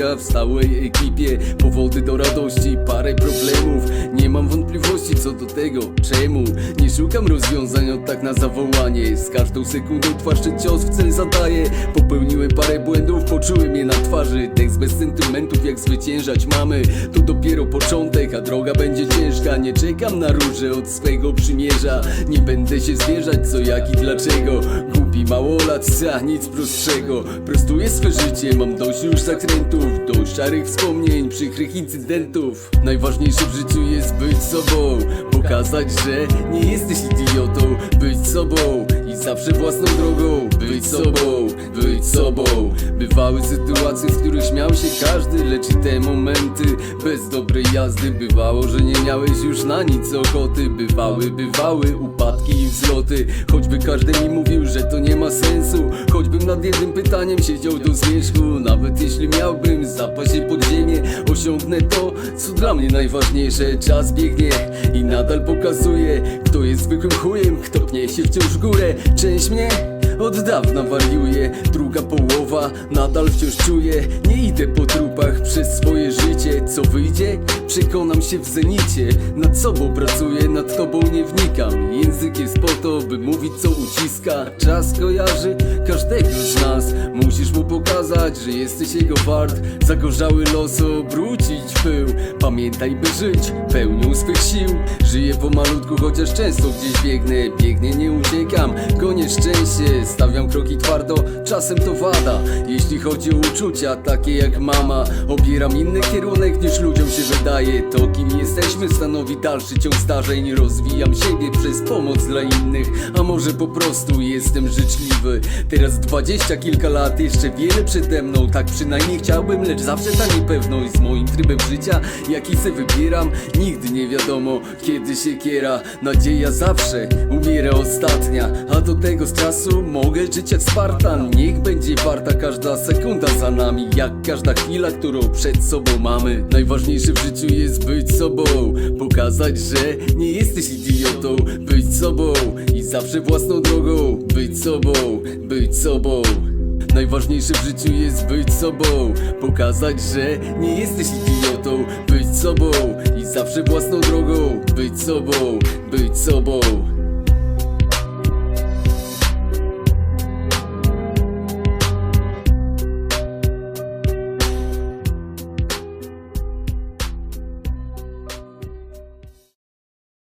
w stałej ekipie Powody do radości, parę problemów. Nie mam wątpliwości co do tego, czemu. Nie szukam rozwiązań od tak na zawołanie. Z każdą sekundą twarz cios w cel zadaję. Popełniłem parę błędów, poczułem je na twarzy. Tekst bez sentymentów jak zwyciężać mamy. To dopiero początek, a droga będzie ciężka. Nie czekam na róże od swego przymierza. Nie będę się zwierzać co jak i dlaczego. Głupi małolat, za nic prostszego. Prostuję swe życie, mam dość już zakrętów Szarych wspomnień, przykrych incydentów. Najważniejsze w życiu jest być sobą. Pokazać, że nie jesteś idiotą. Być sobą i zawsze własną drogą. Być sobą, być sobą Bywały sytuacje, w których śmiał się każdy Lecz i te momenty bez dobrej jazdy. Bywało, że nie miałeś już na nic ochoty. Bywały, bywały upadki i wzloty. Choćby każdy mi mówił, że to nie ma sensu. Choćbym nad jednym pytaniem siedział do zmierzchu. Nawet jeśli miałbym zapaść się pod ziemię Osiągnę to, co dla mnie najważniejsze. Czas biegnie i nadal pokazuje Kto jest zwykłym chujem, kto pnie się wciąż w górę. Część mnie od dawna wariuje Druga połowa nadal wciąż czuje. Nie idę po trupach przez swoje życie. Co wyjdzie? Przekonam się w zenicie. Nad sobą pracuję, nad tobą nie wnikam Język jest po to, by mówić co uciska. Czas kojarzy każdego z nas. Musisz mu pokazać, że jesteś jego wart. Zagorzały los obrócić pył. Pamiętaj, by żyć pełnią swych sił. Żyję pomalutku, chociaż często gdzieś biegnę. Biegnie, nie uciekam, gonię szczęście Stawiam kroki twardo, czasem to wada. Jeśli chodzi o uczucia, takie jak mama Obieram inny kierunek niż ludziom się wydaje. To kim jesteśmy stanowi dalszy ciąg zdarzeń. Rozwijam siebie przez pomoc dla innych A może po prostu jestem życzliwy. Teraz dwadzieścia kilka lat, jeszcze wiele przede mną. Tak przynajmniej chciałbym, lecz zawsze ta niepewność Z moim trybem życia, jaki se wybieram Nigdy nie wiadomo, kiedy się kiera. Nadzieja zawsze umiera ostatnia A do tego z czasu mogę żyć jak Spartan Niech będzie warta każda sekunda za nami Jak każda chwila, którą przed sobą mamy. Najważniejsze w życiu jest być sobą Pokazać, że nie jesteś idiotą. Być sobą i zawsze własną drogą. Być sobą, być sobą. Najważniejsze w życiu jest być sobą Pokazać, że nie jesteś idiotą. Być sobą i zawsze własną drogą. Być sobą, być sobą